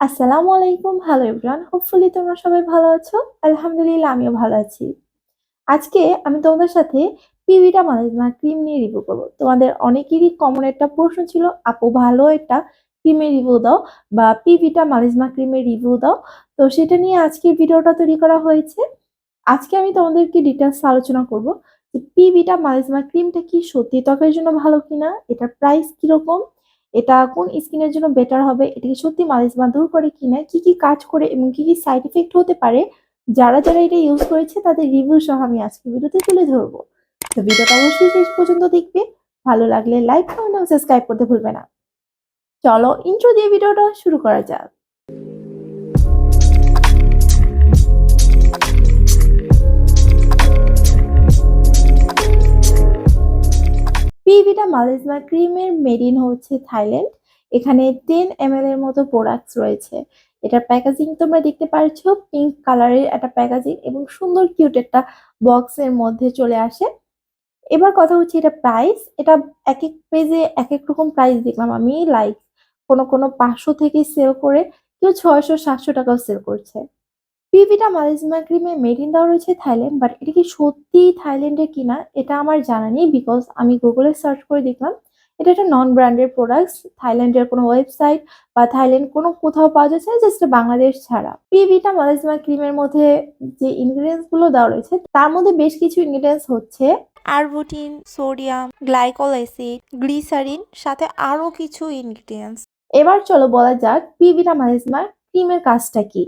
আসসালামু আলাইকুম। Hello everyone hopefully তোমরা সবাই ভালো আছো। আলহামদুলিল্লাহ, আমিও ভালো আছি। আজকে আমি তোমাদের সাথে পিভিটা মালিজমা ক্রিম নিয়ে রিভিউ করব। তোমাদের অনেকেরই কমন একটা প্রশ্ন ছিল, আপু, ভালো একটা ক্রিমের রিভিউ দাও বা পিভিটা মালিজমা ক্রিমের রিভিউ দাও। তো সেটা নিয়ে আজকের ভিডিওটা তৈরি করা হয়েছে। আজকে আমি তোমাদেরকে ডিটেলস আলোচনা করব যে পিভিটা মালিজমা ক্রিমটা কি সত্যি ত্বকের জন্য ভালো কিনা, এটার প্রাইস কীরকম এটা কোন স্কিনের জন্য বেটার হবে? এটাকে সত্যি মালিজমা দূর করে কিনা কি কি কাজ করে এবং কি কি সাইড এফেক্ট হতে পারে? যারা যারা এটা ইউজ করেছে তাদের রিভিউ সহ আমি আজকে ভিডিওতে তুলে ধরবো। তো ভিডিওটা অবশ্যই শেষ পর্যন্ত দেখবে। ভালো লাগলে লাইক কমেন্ট এবং সাবস্ক্রাইব করতে ভুলবে না। চলো ইন্ট্রো দিয়ে ভিডিওটা শুরু করা যাক। মালিজমা ক্রিমের মেডিন হচ্ছে থাইল্যান্ড। এখানে টেন এম এর মতো প্রোডাক্টস রয়েছে। এটার প্যাকেজিং তোমরা দেখতে পারছ পিঙ্ক কালারের একটা প্যাকেজিং এবং সুন্দর কিউট একটা বক্সের মধ্যে চলে আসে। এবার কথা হচ্ছে এটা প্রাইস এটা এক এক পেজে এক এক রকম প্রাইস দেখলাম আমি। লাইক কোনো কোনো পাঁচশো থেকে সেল করে কেউ ছয়শো, সাতশো টাকাও সেল করছে। পিভিটা মালিজমা ক্রিমে মেড ইন দেওয়া রয়েছে থাইল্যান্ড বাট এটা কি সত্যি থাইল্যান্ডের কিনা এটা আমার জানা নেই বিকজ আমি গুগলে সার্চ করে দেখলাম। এটা একটা নন ব্র্যান্ডেড প্রোডাক্টস থাইল্যান্ডের কোনো ওয়েবসাইট বা থাইল্যান্ড কোনো কোথাও পাওয়া যাচ্ছে না জাস্ট বাংলাদেশ ছাড়া। পিভিটা মালিজমা ক্রিমের মধ্যে যে ইনগ্রিডিয়েন্টসগুলো দেওয়া রয়েছে তার মধ্যে বেশ কিছু ইনগ্রিডিয়েন্টস হচ্ছে arbutin sodium glycol acid glycerin সাথে আরও কিছু ইনগ্রিডিয়েন্টস এবার চলো বলা যাক পিভিটা মালিজমা ক্রিমের কাজটা কি।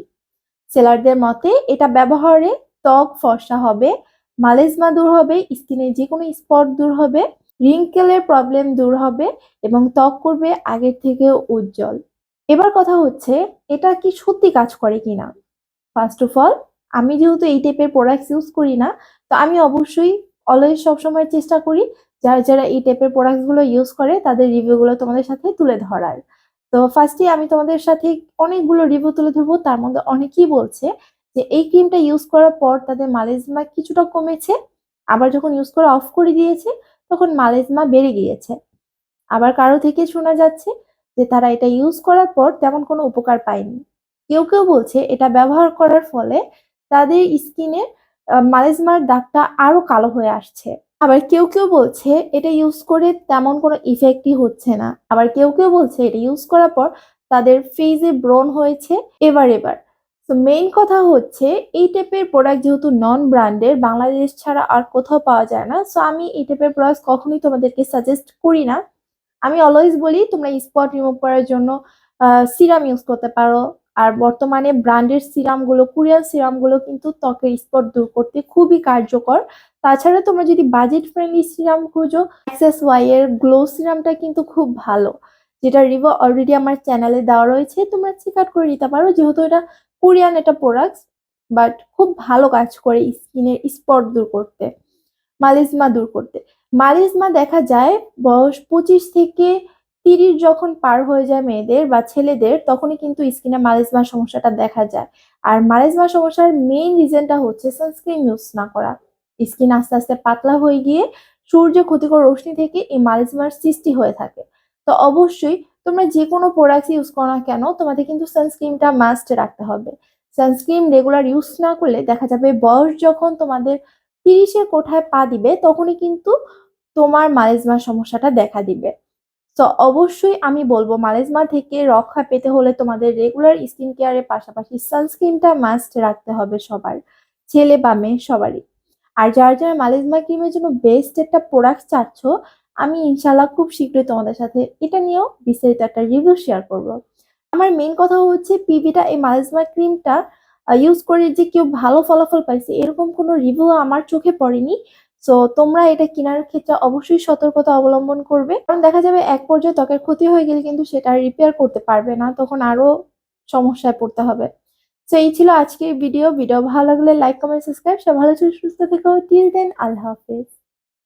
সেলারদের মতে, এটা ব্যবহারে ত্বক ফর্সা হবে মালেজমা দূর হবে স্কিনের যে কোনো স্পট দূর হবে, রিঙ্কেলের প্রবলেম দূর হবে এবং ত্বক করবে আগের থেকে উজ্জ্বল। এবার কথা হচ্ছে, এটা কি সত্যি কাজ করে কিনা? ফার্স্ট অফ অল আমি যেহেতু এই টাইপের প্রোডাক্টস ইউজ করি না, তো আমি অবশ্যই অলওয়েজ সবসময় চেষ্টা করি, যারা যারা এই টাইপের প্রোডাক্টসগুলো ইউজ করে, তাদের রিভিউগুলো তোমাদের সাথে তুলে ধরার। তো ফার্স্টে আমি তোমাদের সাথে অনেকগুলো রিভিউ তুলে ধরবো। তার মধ্যে অনেকেই বলছে যে, এই ক্রিমটা ইউজ করার পর তাদের মালিজমা কিছুটা কমেছে। আবার যখন ইউজ করা অফ করে দিয়েছে, তখন মালিজমা বেড়ে গিয়েছে। আবার কারও থেকে শোনা যাচ্ছে যে, তারা এটা ইউজ করার পর তেমন কোনো উপকার পায়নি। কেউ কেউ বলছে এটা ব্যবহার করার ফলে তাদের স্কিনে মালিজমার দাগটা আরও কালো হয়ে আসছে। আবার কেউ কেউ বলছে এটা ইউজ করে তেমন কোনো ইফেক্টই হচ্ছে না। আবার কেউ কেউ বলছে এটা ইউজ করার পর তাদের ফেজে ব্রন হয়েছে এবার এবার। তো মেইন কথা হচ্ছে এই টাইপের প্রোডাক্ট যেহেতু নন ব্র্যান্ডের বাংলাদেশ ছাড়া আর কোথাও পাওয়া যায় না। সো আমি এই টাইপের প্রোডাক্ট কখনোই তোমাদেরকে সাজেস্ট করি না। আমি অলওয়েজ বলি তোমরা স্পট রিমুভ করার জন্য সিরাম ইউজ করতে পারো। আর বর্তমানে ব্র্যান্ডের সিরামগুলো, কোরিয়ান সিরামগুলো কিন্তু ত্বকের স্পট দূর করতে খুবই কার্যকর। তাছাড়া তোমরা যদি বাজেট ফ্রেন্ডলি সিরাম খুঁজো অ্যাক্সেস ওয়াই এর গ্লো সিরামটা কিন্তু খুব ভালো, যেটা রিভিউ অলরেডি আমার চ্যানেলে দেওয়া রয়েছে, তোমরা চেক আউট করে নিতে পারো, যেহেতু এটা কোরিয়ান একটা প্রোডাক্ট বাট খুব ভালো কাজ করে স্কিনের স্পট দূর করতে মালিজমা দূর করতে। মালিজমা দেখা যায় বয়স পঁচিশ থেকে তিরিশ যখন পার হয়ে যায় মেয়েদের বা ছেলেদের, তখনই কিন্তু স্কিনে মালিজমার সমস্যাটা দেখা যায়। আর মালিজমা সমস্যার মেইন রিজনটা হচ্ছে সানস্ক্রিন ইউজ না করা। স্কিন আস্তে আস্তে পাতলা হয়ে গিয়ে সূর্যের ক্ষতিকর রশ্মি থেকে এই মালিজমার সৃষ্টি হয়ে থাকে। তো অবশ্যই তোমরা যে কোনো প্রোডাক্ট ইউজ করো না কেন, তোমাদের কিন্তু সানস্ক্রিনটা মাস্ট রাখতে হবে। সানস্ক্রিন রেগুলার ইউজ না করলে দেখা যাবে বয়স যখন তোমাদের তিরিশের কোঠায় পা দিবে, তখনই কিন্তু তোমার মালিজমার সমস্যাটা দেখা দিবে। তো অবশ্যই আমি বলব মালিজমা থেকে রক্ষা পেতে হলে তোমাদের রেগুলার স্কিন কেয়ারের পাশাপাশি সানস্ক্রিনটা মাস্ট রাখতে হবে সবার, ছেলে বা মেয়ে সবারই। আর যারা যারা মালিজমা ক্রিমের জন্য বেস্ট একটা প্রোডাক্ট চাচ্ছ, আমি ইনশাল্লাহ খুব শীঘ্রই তোমাদের সাথে এটা নিয়েও বিস্তারিত একটা রিভিউ শেয়ার করব। আমার মেন কথা হচ্ছে পিভিটা এই মালিজমা ক্রিমটা ইউজ করে যে কেউ ভালো ফলাফল পাইছে, এরকম কোনো রিভিউ আমার চোখে পড়েনি। সো তোমরা এটা কেনার ক্ষেত্রে অবশ্যই সতর্কতা অবলম্বন করবে। কারণ দেখা যাবে এক পর্যায়ে ত্বকের ক্ষতি হয়ে গেলে কিন্তু সেটা রিপেয়ার করতে পারবে না, তখন আরও সমস্যায় পড়তে হবে। তো এই ছিল আজকের ভিডিও ভিডিও ভালো লাগলে লাইক কমেন্ট সাবস্ক্রাইব সব ভালো ছিল সুস্থ থেকো। টিল দেন আল্লাহ হাফেজ।